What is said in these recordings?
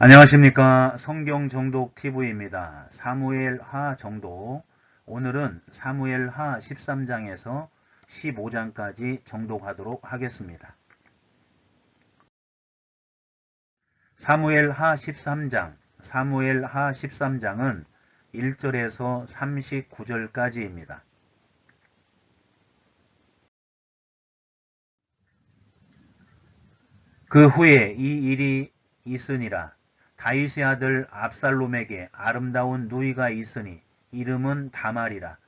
안녕하십니까 성경정독 TV입니다. 사무엘 하 정독 오늘은 사무엘 하 13장에서 15장까지 정독하도록 하겠습니다. 사무엘 하 13장 사무엘 하 13장은 1절에서 39절까지입니다. 그 후에 이 일이 있으니라 다윗의 아들 압살롬에게 아름다운 누이가 있으니 이름은 다말이라.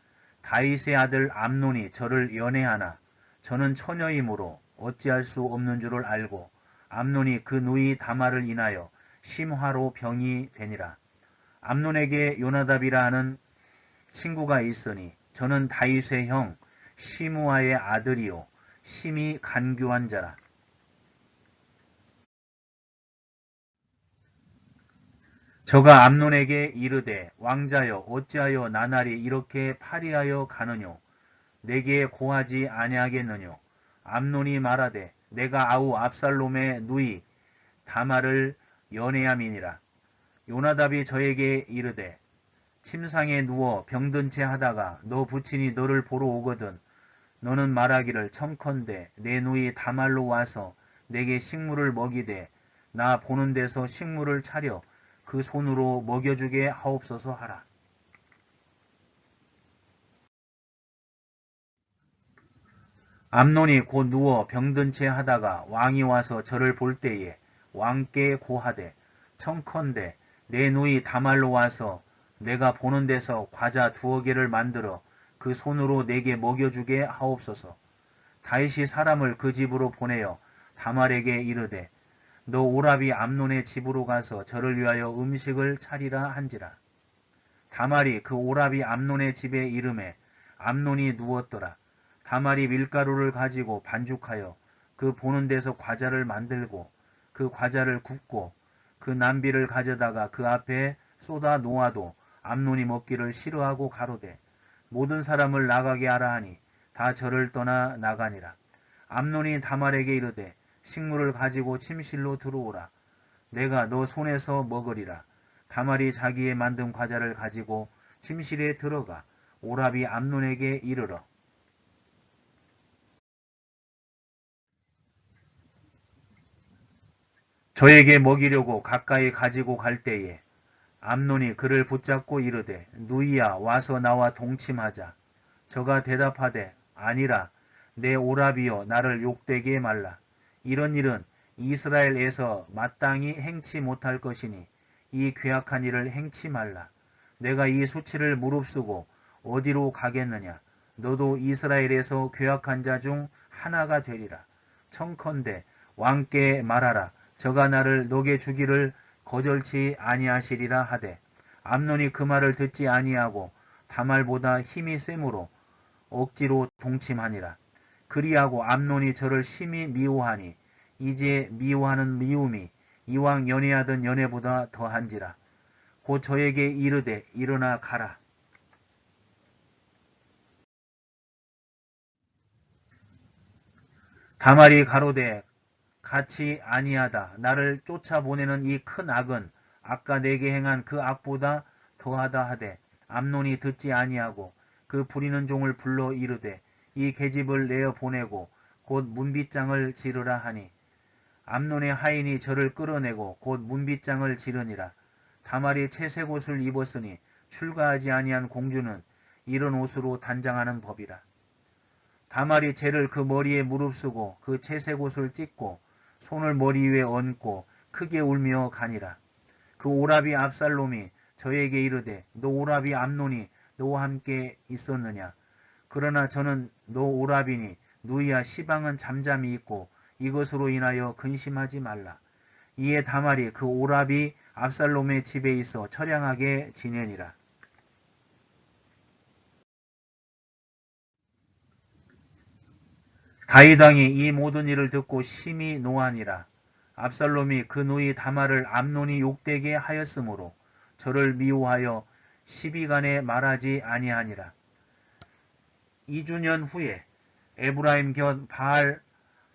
다윗의 아들 암논이 저를 연애하나 저는 처녀이므로 어찌할 수 없는 줄을 알고 암논이 그 누이 다말을 인하여 심화로 병이 되니라. 암논에게 요나답이라 하는 친구가 있으니 저는 다윗의 형 시무아의 아들이요 심히 간교한 자라. 저가 암논에게 이르되 왕자여 어찌하여 나날이 이렇게 파리하여 가느뇨? 내게 고하지 아니하겠느뇨? 암논이 말하되 내가 아우 압살롬의 누이 다말을 연애함이니라. 요나답이 저에게 이르되 침상에 누워 병든 채 하다가 너 부친이 너를 보러 오거든 너는 말하기를 청컨대 내 누이 다말로 와서 내게 식물을 먹이되 나 보는 데서 식물을 차려 그 손으로 먹여주게 하옵소서 하라. 암논이 곧 누워 병든 채 하다가 왕이 와서 저를 볼 때에 왕께 고하되 청컨대 내 누이 다말로 와서 내가 보는 데서 과자 두어 개를 만들어 그 손으로 내게 먹여주게 하옵소서. 다윗이 사람을 그 집으로 보내어 다말에게 이르되 너 오라비 암논의 집으로 가서 저를 위하여 음식을 차리라 한지라. 다말이 그 오라비 암논의 집에 이름에 암논이 누웠더라. 다말이 밀가루를 가지고 반죽하여 그 보는 데서 과자를 만들고 그 과자를 굽고 그 남비를 가져다가 그 앞에 쏟아 놓아도 암논이 먹기를 싫어하고 가로되 모든 사람을 나가게 하라 하니 다 저를 떠나 나가니라. 암논이 다말에게 이르되 식물을 가지고 침실로 들어오라. 내가 너 손에서 먹으리라. 다말이 자기의 만든 과자를 가지고 침실에 들어가 오라비 암논에게 이르러. 저에게 먹이려고 가까이 가지고 갈 때에 암논이 그를 붙잡고 이르되 누이야 와서 나와 동침하자. 저가 대답하되 아니라 내 오라비여 나를 욕되게 말라. 이런 일은 이스라엘에서 마땅히 행치 못할 것이니 이 괴악한 일을 행치 말라. 내가 이 수치를 무릅쓰고 어디로 가겠느냐. 너도 이스라엘에서 괴악한 자 중 하나가 되리라. 청컨대 왕께 말하라. 저가 나를 녹여 주기를 거절치 아니하시리라 하되 암논이 그 말을 듣지 아니하고 다말보다 힘이 세므로 억지로 동침하니라. 그리하고 암논이 저를 심히 미워하니 이제 미워하는 미움이 이왕 연애하던 연애보다 더한지라. 곧 저에게 이르되 일어나 가라. 다말이 가로되 같이 아니하다. 나를 쫓아보내는 이 큰 악은 아까 내게 행한 그 악보다 더하다 하되 암논이 듣지 아니하고 그 부리는 종을 불러 이르되 이 계집을 내어 보내고 곧 문빗장을 지르라 하니 암논의 하인이 저를 끌어내고 곧 문빗장을 지르니라. 다말이 채색 옷을 입었으니 출가하지 아니한 공주는 이런 옷으로 단장하는 법이라. 다말이 죄를 그 머리에 무릅쓰고 그 채색 옷을 찢고 손을 머리 위에 얹고 크게 울며 가니라. 그 오라비 압살롬이 저에게 이르되 너 오라비 암논이 너와 함께 있었느냐. 그러나 저는 너 오라비니 누이야 시방은 잠잠히 있고 이것으로 인하여 근심하지 말라. 이에 다말이 그 오라비 압살롬의 집에 있어 처량하게 지내니라. 다이당이 이 모든 일을 듣고 심히 노하니라. 압살롬이 그 누이 다말을 암논이 욕되게 하였으므로 저를 미워하여 시비간에 말하지 아니하니라. 2주년 후에 에브라임 견 바알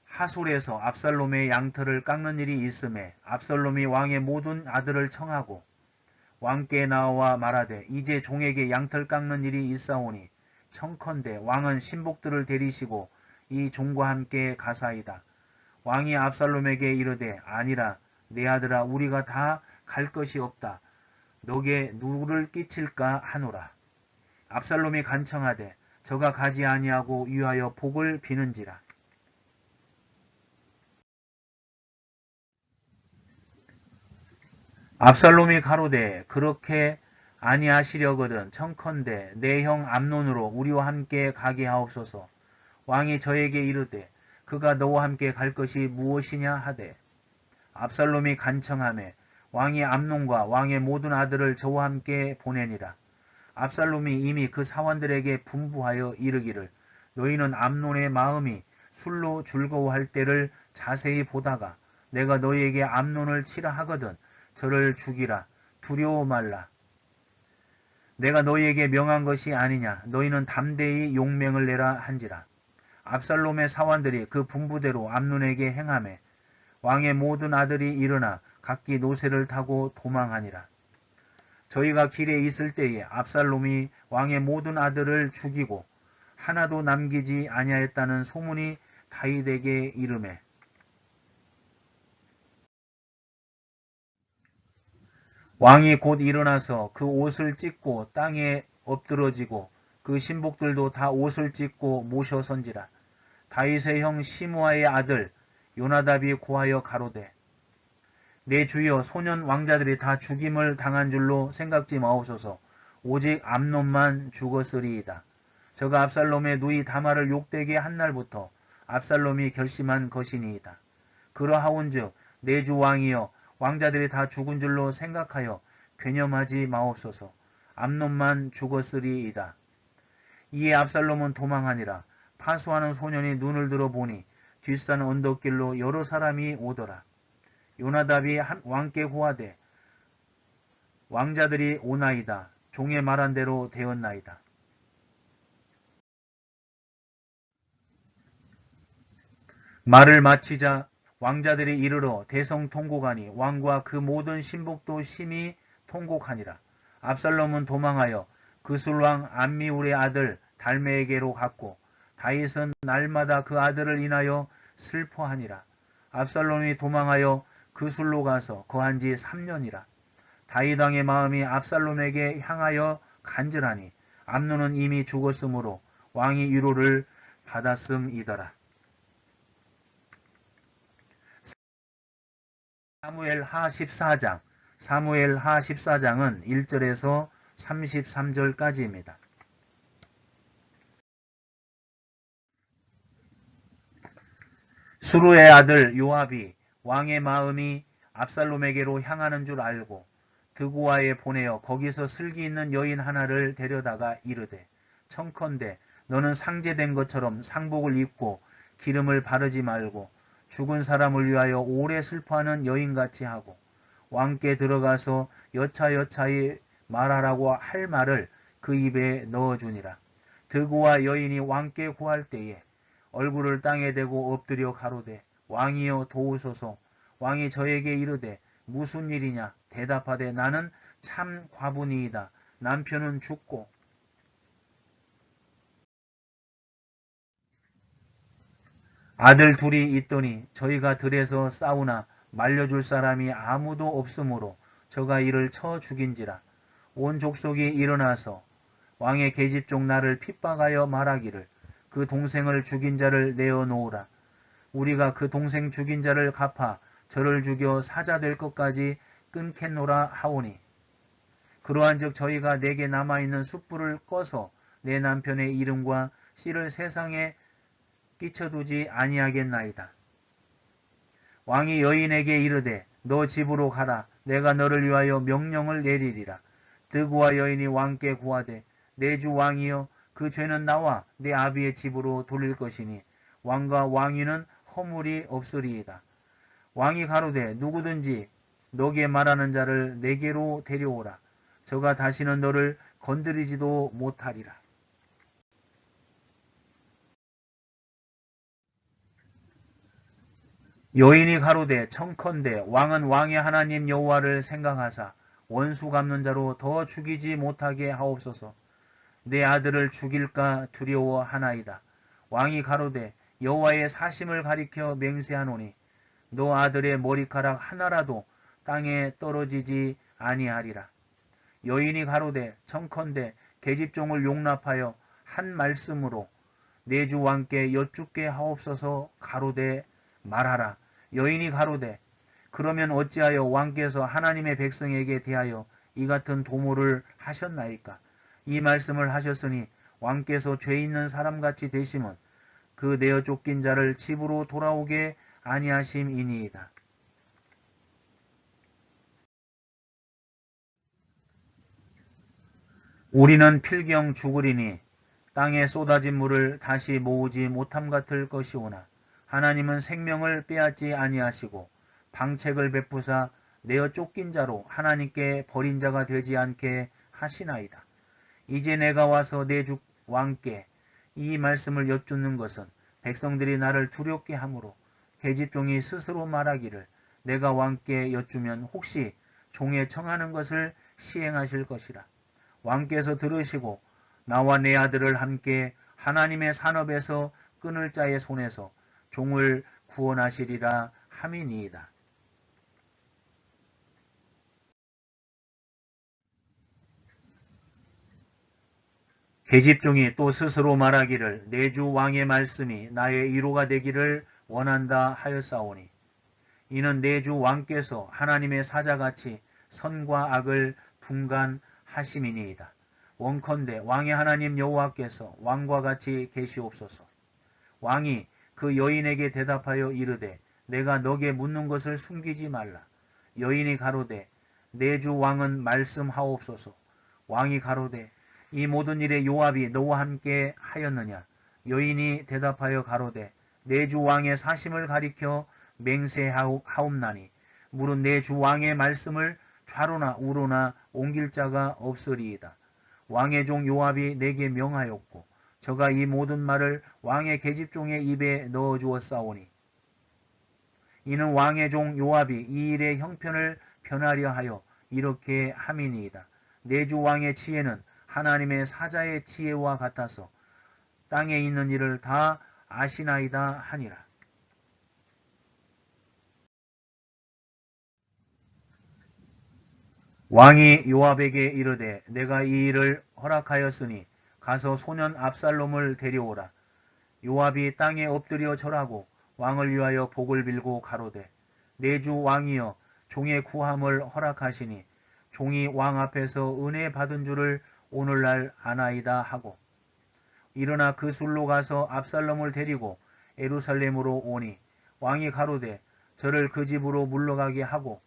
하솔에서 압살롬의 양털을 깎는 일이 있음에 압살롬이 왕의 모든 아들을 청하고 왕께 나와 말하되 이제 종에게 양털 깎는 일이 있사오니 청컨대 왕은 신복들을 데리시고 이 종과 함께 가사이다. 왕이 압살롬에게 이르되 아니라 내 아들아 우리가 다 갈 것이 없다. 너게 누구를 끼칠까 하노라. 압살롬이 간청하되 저가 가지 아니하고 위하여 복을 비는지라. 압살롬이 가로되 그렇게 아니하시려거든 청컨대 내 형 암논으로 우리와 함께 가게 하옵소서. 왕이 저에게 이르되 그가 너와 함께 갈 것이 무엇이냐 하되 압살롬이 간청하매 왕이 암논과 왕의 모든 아들을 저와 함께 보내니라. 압살롬이 이미 그 사원들에게 분부하여 이르기를 너희는 암논의 마음이 술로 즐거워할 때를 자세히 보다가 내가 너희에게 암논을 치라 하거든 저를 죽이라 두려워 말라. 내가 너희에게 명한 것이 아니냐 너희는 담대히 용맹을 내라 한지라. 압살롬의 사원들이 그 분부대로 암논에게 행함에 왕의 모든 아들이 일어나 각기 노새를 타고 도망하니라. 저희가 길에 있을 때에 압살롬이 왕의 모든 아들을 죽이고 하나도 남기지 아니하였다는 소문이 다윗에게 이름에 왕이 곧 일어나서 그 옷을 찢고 땅에 엎드러지고 그 신복들도 다 옷을 찢고 모셔 선지라. 다윗의 형 시므아의 아들 요나답이 고하여 가로되 내 주여 소년 왕자들이 다 죽임을 당한 줄로 생각지 마옵소서 오직 암놈만 죽었으리이다. 저가 압살롬의 누이 다마를 욕되게 한 날부터 압살롬이 결심한 것이니이다. 그러하온즉 내 주 왕이여 왕자들이 다 죽은 줄로 생각하여 괴념하지 마옵소서. 암놈만 죽었으리이다. 이에 압살롬은 도망하니라. 파수하는 소년이 눈을 들어 보니 뒷산 언덕길로 여러 사람이 오더라. 요나답이 왕께 호하되 왕자들이 오나이다. 종의 말한 대로 되었나이다. 말을 마치자 왕자들이 이르러 대성 통곡하니 왕과 그 모든 신복도 심히 통곡하니라. 압살롬은 도망하여 그술왕 암미울의 아들 달메에게로 갔고 다윗은 날마다 그 아들을 인하여 슬퍼하니라. 압살롬이 도망하여 그술로 가서 거한 지 3년이라. 다윗 왕의 마음이 압살롬에게 향하여 간절하니 암노는 이미 죽었으므로 왕이 위로를 받았음이더라. 사무엘 하 14장 사무엘 하 14장은 1절에서 33절까지입니다. 수루의 아들 요압이 왕의 마음이 압살롬에게로 향하는 줄 알고 드고아에 보내어 거기서 슬기 있는 여인 하나를 데려다가 이르되 청컨대 너는 상제된 것처럼 상복을 입고 기름을 바르지 말고 죽은 사람을 위하여 오래 슬퍼하는 여인같이 하고 왕께 들어가서 여차여차히 말하라고 할 말을 그 입에 넣어주니라. 드고와 여인이 왕께 구할 때에 얼굴을 땅에 대고 엎드려 가로되 왕이여 도우소서 왕이 저에게 이르되 무슨 일이냐? 대답하되 나는 참 과분이이다. 남편은 죽고. 아들 둘이 있더니 저희가 들에서 싸우나 말려줄 사람이 아무도 없으므로 저가 이를 쳐 죽인지라. 온 족속이 일어나서 왕의 계집종 나를 핍박하여 말하기를 그 동생을 죽인 자를 내어 놓으라. 우리가 그 동생 죽인 자를 갚아 저를 죽여 사자 될 것까지 끊겠노라 하오니 그러한즉 저희가 내게 남아 있는 숯불을 꺼서 내 남편의 이름과 씨를 세상에 끼쳐두지 아니하겠나이다. 왕이 여인에게 이르되 너 집으로 가라 내가 너를 위하여 명령을 내리리라. 드구와 여인이 왕께 구하되 내 주 왕이여 그 죄는 나와 내 아비의 집으로 돌릴 것이니 왕과 왕위는 허물이 없으리이다. 왕이 가로되 누구든지 너게 말하는 자를 내게로 데려오라. 저가 다시는 너를 건드리지도 못하리라. 여인이 가로되 청컨대 왕은 왕의 하나님 여호와를 생각하사 원수 갚는 자로 더 죽이지 못하게 하옵소서. 내 아들을 죽일까 두려워하나이다. 왕이 가로되 여호와의 사심을 가리켜 맹세하노니 너 아들의 머리카락 하나라도 땅에 떨어지지 아니하리라. 여인이 가로되 청컨대 계집종을 용납하여 한 말씀으로 내 주 왕께 여쭙게 하옵소서 가로되 말하라. 여인이 가로되 그러면 어찌하여 왕께서 하나님의 백성에게 대하여 이 같은 도모를 하셨나이까? 이 말씀을 하셨으니 왕께서 죄 있는 사람같이 되심은 그 내어 쫓긴 자를 집으로 돌아오게 아니하심이니이다. 우리는 필경 죽으리니 땅에 쏟아진 물을 다시 모으지 못함 같을 것이오나 하나님은 생명을 빼앗지 아니하시고 방책을 베푸사 내어 쫓긴 자로 하나님께 버린 자가 되지 않게 하시나이다. 이제 내가 와서 내 주 왕께 이 말씀을 여쭙는 것은 백성들이 나를 두렵게 하므로 계집종이 스스로 말하기를 내가 왕께 여쭈면 혹시 종에 청하는 것을 시행하실 것이라. 왕께서 들으시고 나와 내 아들을 함께 하나님의 산업에서 끊을 자의 손에서 종을 구원하시리라 함이니이다. 계집종이 또 스스로 말하기를 내주 왕의 말씀이 나의 위로가 되기를 원한다 하였사오니 이는 내주 왕께서 하나님의 사자같이 선과 악을 분간하심이니이다. 원컨대 왕의 하나님 여호와께서 왕과 같이 계시옵소서. 왕이 그 여인에게 대답하여 이르되 내가 너게 묻는 것을 숨기지 말라. 여인이 가로되 내 주 왕은 말씀하옵소서. 왕이 가로되 이 모든 일에 요압이 너와 함께 하였느냐? 여인이 대답하여 가로되 내주 왕의 사심을 가리켜 맹세하옵나니 물은 내주 왕의 말씀을 좌로나 우로나 옮길 자가 없으리이다. 왕의 종 요압이 내게 명하였고 저가 이 모든 말을 왕의 계집종의 입에 넣어 주었사오니 이는 왕의 종 요압이 이 일의 형편을 변하려 하여 이렇게 함이니이다. 내주 왕의 지혜는 하나님의 사자의 지혜와 같아서 땅에 있는 일을 다 아시나이다 하니라. 왕이 요압에게 이르되 내가 이 일을 허락하였으니 가서 소년 압살롬을 데려오라. 요압이 땅에 엎드려 절하고 왕을 위하여 복을 빌고 가로되 내 주 왕이여 종의 구함을 허락하시니 종이 왕 앞에서 은혜 받은 줄을 오늘날 아나이다 하고 일어나 그 술로 가서 압살롬을 데리고 에루살렘으로 오니 왕이 가로되 저를 그 집으로 물러가게 하고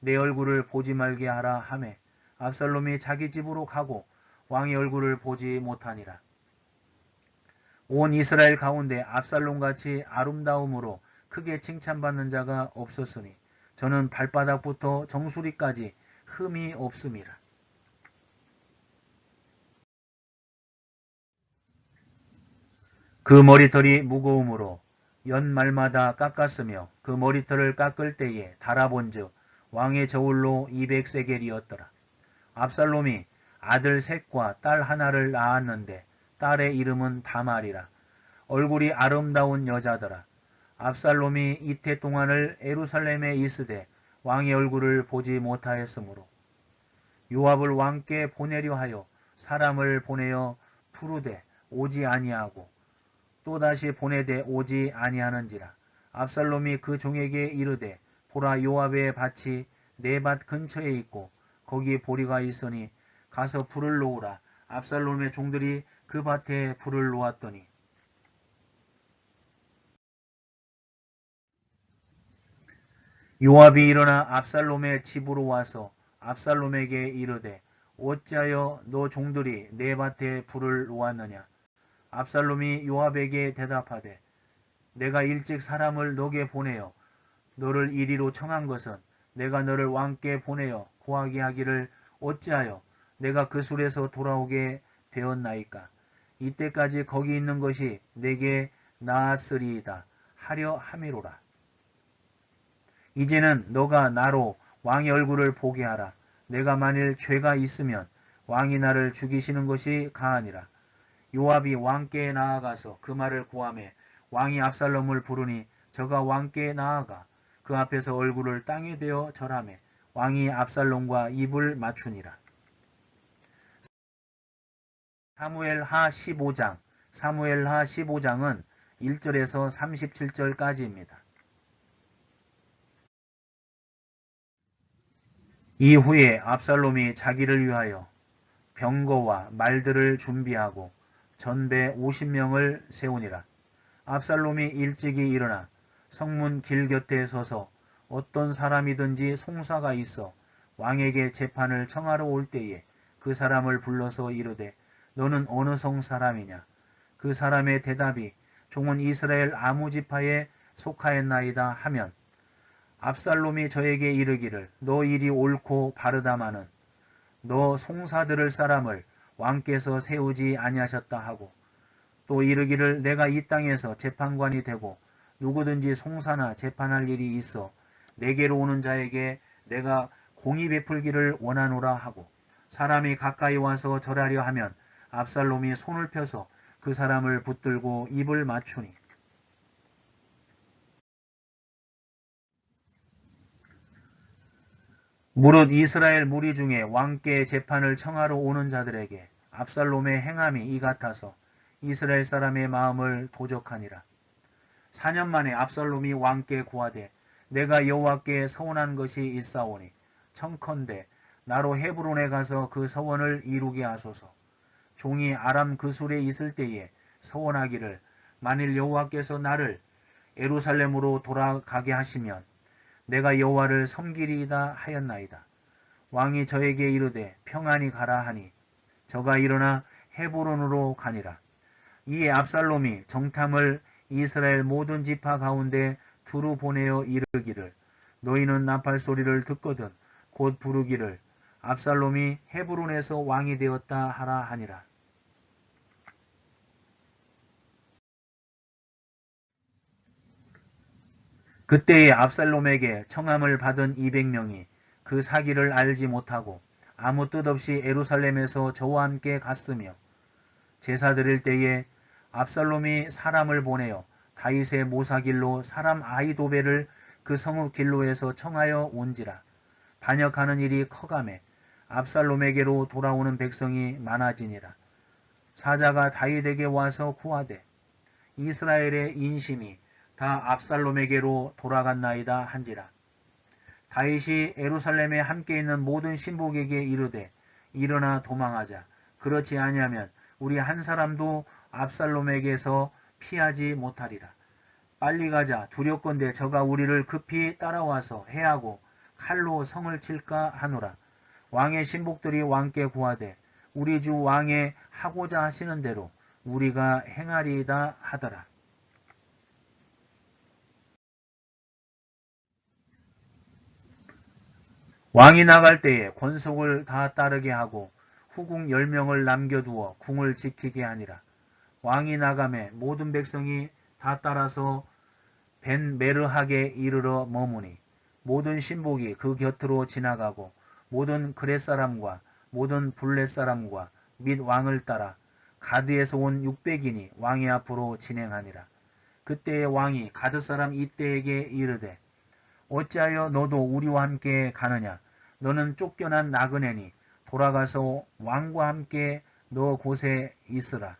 내 얼굴을 보지 말게 하라 하매 압살롬이 자기 집으로 가고 왕의 얼굴을 보지 못하니라. 온 이스라엘 가운데 압살롬같이 아름다움으로 크게 칭찬받는 자가 없었으니 저는 발바닥부터 정수리까지 흠이 없음이라. 그 머리털이 무거움으로 연말마다 깎았으며 그 머리털을 깎을 때에 달아본즉 왕의 저울로 200세겔이었더라. 압살롬이 아들 셋과 딸 하나를 낳았는데 딸의 이름은 다말이라. 얼굴이 아름다운 여자더라. 압살롬이 이태 동안을 에루살렘에 있으되 왕의 얼굴을 보지 못하였으므로 요압을 왕께 보내려 하여 사람을 보내어 푸르되 오지 아니하고 또다시 보내되 오지 아니하는지라. 압살롬이 그 종에게 이르되 보라 요압의 밭이 내 밭 근처에 있고 거기에 보리가 있으니 가서 불을 놓으라. 압살롬의 종들이 그 밭에 불을 놓았더니 요압이 일어나 압살롬의 집으로 와서 압살롬에게 이르되 어찌하여 너 종들이 내 밭에 불을 놓았느냐 압살롬이 요압에게 대답하되 내가 일찍 사람을 너게 보내어 너를 이리로 청한 것은 내가 너를 왕께 보내어 고하게 하기를 어찌하여 내가 그 술에서 돌아오게 되었나이까 이때까지 거기 있는 것이 내게 나았으리이다 하려 함이로라 이제는 너가 나로 왕의 얼굴을 보게 하라. 내가 만일 죄가 있으면 왕이 나를 죽이시는 것이 가하니라. 요압이 왕께 나아가서 그 말을 고함해 왕이 압살롬을 부르니 저가 왕께 나아가 그 앞에서 얼굴을 땅에 대어 절하매 왕이 압살롬과 입을 맞추니라. 사무엘 하 15장 사무엘 하 15장은 1절에서 37절까지입니다. 이후에 압살롬이 자기를 위하여 병거와 말들을 준비하고 전대 50명을 세우니라. 압살롬이 일찍이 일어나 성문 길 곁에 서서 어떤 사람이든지 송사가 있어 왕에게 재판을 청하러 올 때에 그 사람을 불러서 이르되 너는 어느 성 사람이냐? 그 사람의 대답이 종은 이스라엘 아무 지파에 속하였나이다 하면 압살롬이 저에게 이르기를 너 일이 옳고 바르다마는 너 송사들을 사람을 왕께서 세우지 아니하셨다 하고 또 이르기를 내가 이 땅에서 재판관이 되고 누구든지 송사나 재판할 일이 있어 내게로 오는 자에게 내가 공의 베풀기를 원하노라 하고 사람이 가까이 와서 절하려 하면 압살롬이 손을 펴서 그 사람을 붙들고 입을 맞추니. 무릇 이스라엘 무리 중에 왕께 재판을 청하러 오는 자들에게 압살롬의 행함이 이 같아서 이스라엘 사람의 마음을 도적하니라. 4년 만에 압살롬이 왕께 고하되 내가 여호와께 서원한 것이 있사오니 청컨대 나로 헤브론에 가서 그 서원을 이루게 하소서. 종이 아람 그술에 있을 때에 서원하기를 만일 여호와께서 나를 에루살렘으로 돌아가게 하시면 내가 여호와를 섬기리이다 하였나이다. 왕이 저에게 이르되 평안히 가라 하니 저가 일어나 헤브론으로 가니라. 이에 압살롬이 정탐을 이스라엘 모든 지파 가운데 두루 보내어 이르기를 너희는 나팔 소리를 듣거든 곧 부르기를 압살롬이 헤브론에서 왕이 되었다 하라 하니라. 그때에 압살롬에게 청함을 받은 200명이 그 사기를 알지 못하고 아무 뜻 없이 에루살렘에서 저와 함께 갔으며 제사 드릴 때에 압살롬이 사람을 보내어 다윗의 모사길로 사람 아이도베를 그 성읍 길로에서 청하여 온지라 반역하는 일이 커감해 압살롬에게로 돌아오는 백성이 많아지니라 사자가 다윗에게 와서 구하되 이스라엘의 인심이 다 압살롬에게로 돌아갔나이다 한지라. 다윗이 에루살렘에 함께 있는 모든 신복에게 이르되 일어나 도망하자. 그렇지 아니하면 우리 한 사람도 압살롬에게서 피하지 못하리라. 빨리 가자. 두렵건대 저가 우리를 급히 따라와서 해하고 칼로 성을 칠까 하노라. 왕의 신복들이 왕께 구하되 우리 주 왕의 하고자 하시는 대로 우리가 행하리이다 하더라. 왕이 나갈 때에 권속을 다 따르게 하고 후궁 10명을 남겨두어 궁을 지키게 하니라. 왕이 나감에 모든 백성이 다 따라서 벤 메르하게 이르러 머무니 모든 신복이 그 곁으로 지나가고 모든 그렛 사람과 모든 블렛 사람과 및 왕을 따라 가드에서 온 600인이 왕의 앞으로 진행하니라. 그때의 왕이 가드 사람 이때에게 이르되 어찌하여 너도 우리와 함께 가느냐? 너는 쫓겨난 나그네니 돌아가서 왕과 함께 너 곳에 있으라.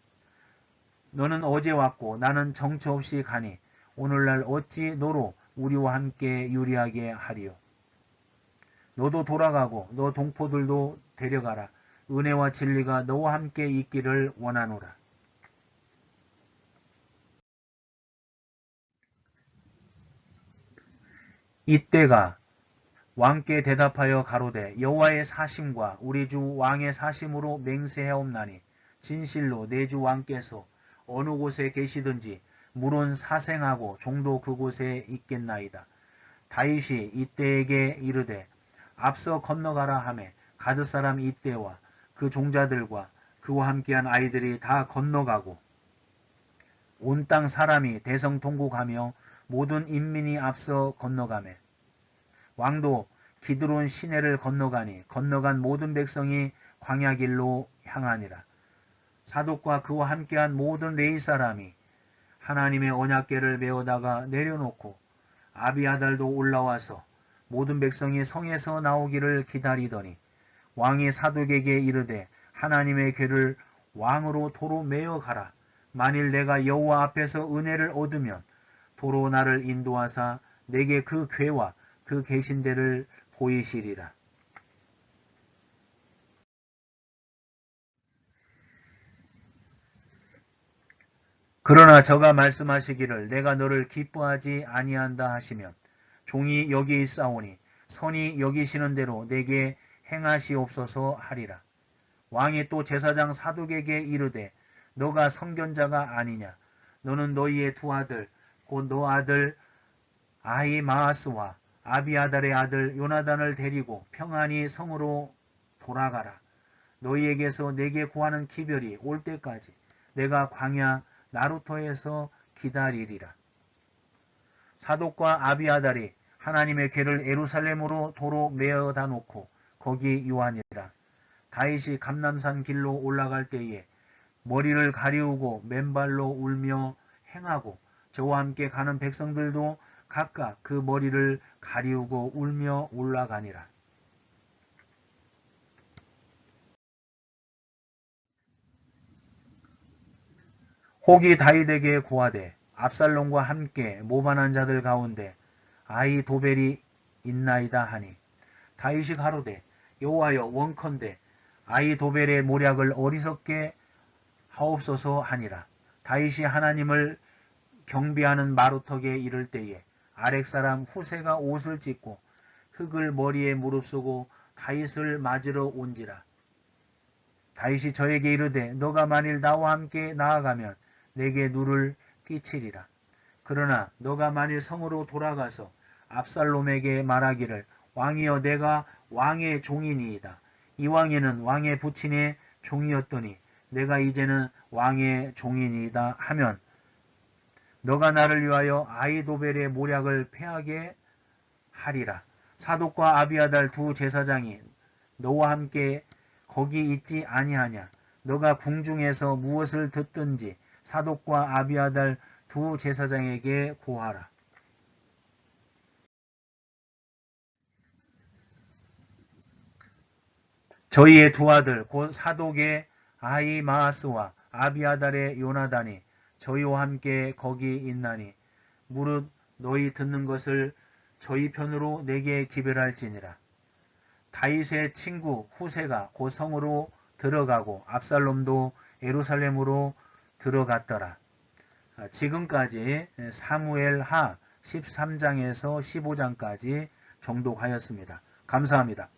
너는 어제 왔고 나는 정처 없이 가니 오늘날 어찌 너로 우리와 함께 유리하게 하리요. 너도 돌아가고 너 동포들도 데려가라. 은혜와 진리가 너와 함께 있기를 원하노라. 이때가 왕께 대답하여 가로되 여호와의 사심과 우리 주 왕의 사심으로 맹세하옵나니 진실로 내 주 왕께서 어느 곳에 계시든지 물은 사생하고 종도 그곳에 있겠나이다. 다윗이 이때에게 이르되 앞서 건너가라 하매 가드 사람 이때와 그 종자들과 그와 함께한 아이들이 다 건너가고 온 땅 사람이 대성통곡하며 모든 인민이 앞서 건너가매 왕도 기드론 시내를 건너가니 건너간 모든 백성이 광야길로 향하니라. 사독과 그와 함께한 모든 레이 사람이 하나님의 언약궤를 메어다가 내려놓고 아비아달도 올라와서 모든 백성이 성에서 나오기를 기다리더니 왕이 사독에게 이르되 하나님의 궤를 왕으로 도로 메어 가라. 만일 내가 여호와 앞에서 은혜를 얻으면 도로 나를 인도하사 내게 그 궤와 그 계신 데를 보이시리라. 그러나 저가 말씀하시기를 내가 너를 기뻐하지 아니한다 하시면 종이 여기 있사오니 선이 여기시는 대로 내게 행하시옵소서 하리라. 왕이 또 제사장 사독에게 이르되 너가 성견자가 아니냐 너는 너희의 두 아들 곧너 아들 아히마아스와 아비아달의 아들 요나단을 데리고 평안히 성으로 돌아가라. 너희에게서 내게 구하는 기별이 올 때까지 내가 광야 나루토에서 기다리리라. 사독과 아비아달이 하나님의 궤를 에루살렘으로 도로 메어다 놓고 거기 유하니라. 다윗이 감남산 길로 올라갈 때에 머리를 가리우고 맨발로 울며 행하고 저와 함께 가는 백성들도 각각 그 머리를 가리우고 울며 올라가니라. 혹이 다윗에게 고하되 압살롬과 함께 모반한 자들 가운데 아이 도벨이 있나이다 하니 다윗이 가로되 여호와여 원컨대 아이 도벨의 모략을 어리석게 하옵소서 하니라 다윗이 하나님을 경비하는 마루턱에 이를 때에 아렉 사람 후세가 옷을 찢고 흙을 머리에 무릅쓰고 다윗을 맞으러 온지라 다윗이 저에게 이르되 너가 만일 나와 함께 나아가면 내게 누를 끼치리라. 그러나 너가 만일 성으로 돌아가서 압살롬에게 말하기를 왕이여 내가 왕의 종이니이다. 이 왕에는 왕의 부친의 종이었더니 내가 이제는 왕의 종이니이다 하면 너가 나를 위하여 아이도벨의 모략을 패하게 하리라. 사독과 아비아달 두 제사장이 너와 함께 거기 있지 아니하냐. 너가 궁중에서 무엇을 듣든지 사독과 아비아달 두 제사장에게 고하라. 저희의 두 아들 곧 사독의 아이마아스와 아비아달의 요나단이 저희와 함께 거기 있나니 무릇 너희 듣는 것을 저희 편으로 내게 기별할지니라. 다윗의 친구 후세가 곧 성으로 들어가고 압살롬도 예루살렘으로 들어갔더라. 아, 지금까지 사무엘 하 13장에서 15장까지 정독하였습니다. 감사합니다.